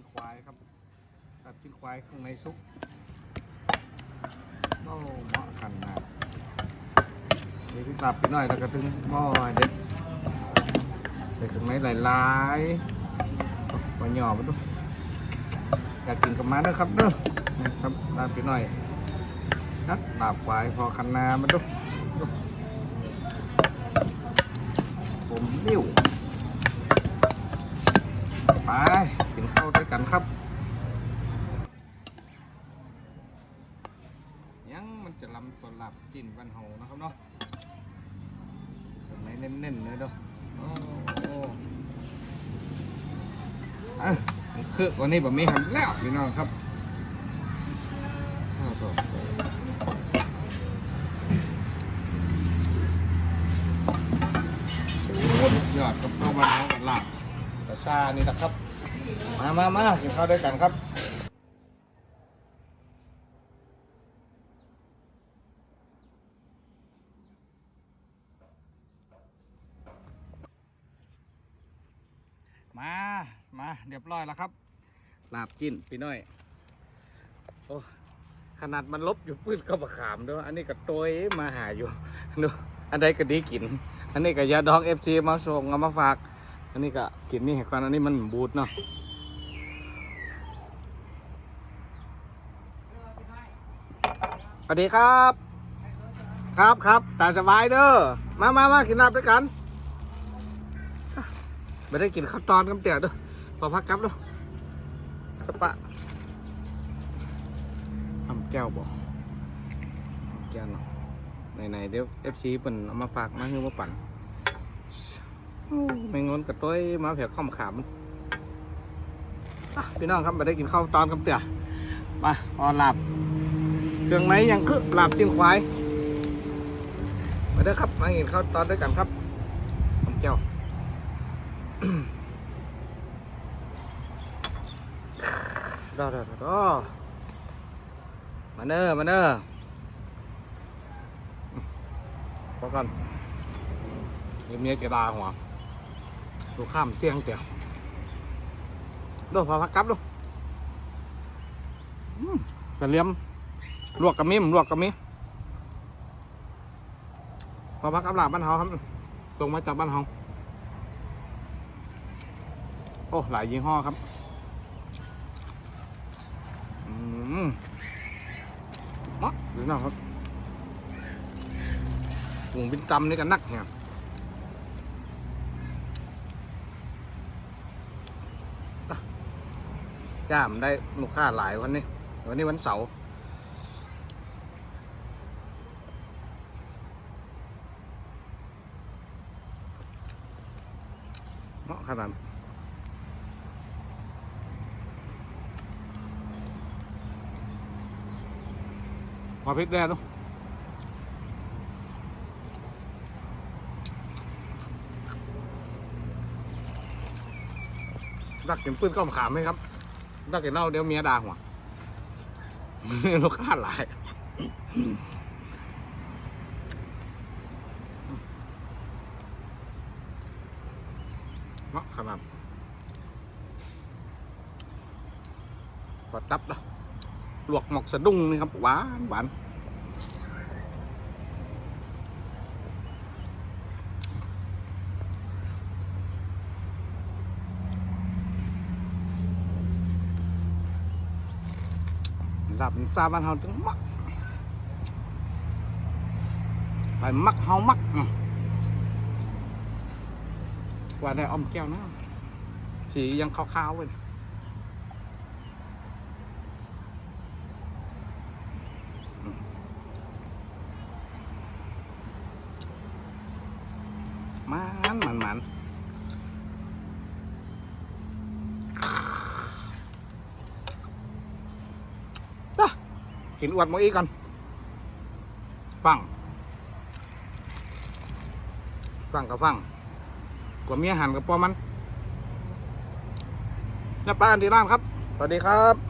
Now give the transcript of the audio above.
นควายครับลาบตีนควายข้างในซุปโอ้เหมาะขันมากเดี๋ยวพี่ปรับไปหน่อยแล้วก็ถึงหม้อเด็ดใส่ข้างในหลายๆโอ้มาหย่อมาดูอยากกินกับมาเด้อครับเด้อนะครับลาบไปหน่อยนัดลาบควายพอคันนามาดูดูผมนิ้ยวไป กินข้าวด้วยกันครับ ยังมันจะลำตัวหลับกินวันเฮานะครับเนาะตรงไหนเน้นๆเลยเด้อโอ้โหอะคือวันนี้ผมมีหันแล้วพี่น้องครับยอดกับข้าววันเฮากับหลับกระชานี่นะครับ มามามากินข้าวด้วยกันครับมามาเรียบร้อยแล้วครับลาบกินพี่น้อย โอ้ ขนาดมันลบอยู่ปื้นก็บะขามด้วยอันนี้ก็โตยมาหาอยู่ดูอันใดก็ดีกิน อันนี้ก็ยาดองเอฟซีมาส่งเอามาฝาก อันนี้ก็กินนี่ให้ก่อนอันนี้มันบูดเนาะ วัสดีครับ ครับครับตาสบายเด้อมามามากินลาบด้วยกันไม่ได้กินข้าวตอนกำเตี๋ยวเด้อพอพักกับเด้อสปะทำแก้วบ่แก้วเนาะไหนๆเดี๋ยวเอฟซีเปิ่นเอามาฝากมาให้มาปั่นไม่งนกระต้อยมาแผ่ข้อมขามพี่น้องครับไมาได้กินข้าวตอนกับเตี่ยมาพอหลับ เครื่องไหนยังคือหลับจิ้งควาย มาเด้อครับมากินเขาตอนด้วยกันครับผมเจ้ารอรอรอรอมาเนอมาเนอพอกันมีเมียเกดาหัวดูข้ามเสียงเตียวดูพอพักกลับดูกระเลียม ลวกกระมิมลวกกระมิพอพักกับหลาบบ้านเฮาครับตรงมาจากบ้านเฮาโอ้หลายยี่ห้อครับอืมมะดูหน้าครับหมูบินตำนี่กันนักเนี่ยจ้ามได้ลูกค้าหลายวันนี้ วันนี้วันเสาร์ เนาะขนาดพอพริกแดงดูดักกินปืนก็มะขามไหมครับถ้าเกิดเล่าเดี๋ยวเมียด่าหัวลูกค้าหลาย เนาะขนาดปลาจับนะลวกหมกสะดุ้งนี่ครับหวานหวานหลับซาบ้านเฮาถึงมักไปมักเฮามัก อืมว่าได้อ้อมแก้วนะสียังขาวๆเลยมันมันมันจ้ะกินอวดมออีกก่อนฟังฟังกับฟัง ว่ามีอาหารกับปอมันน้าป้าอันดีร่านครับ สวัสดีครับ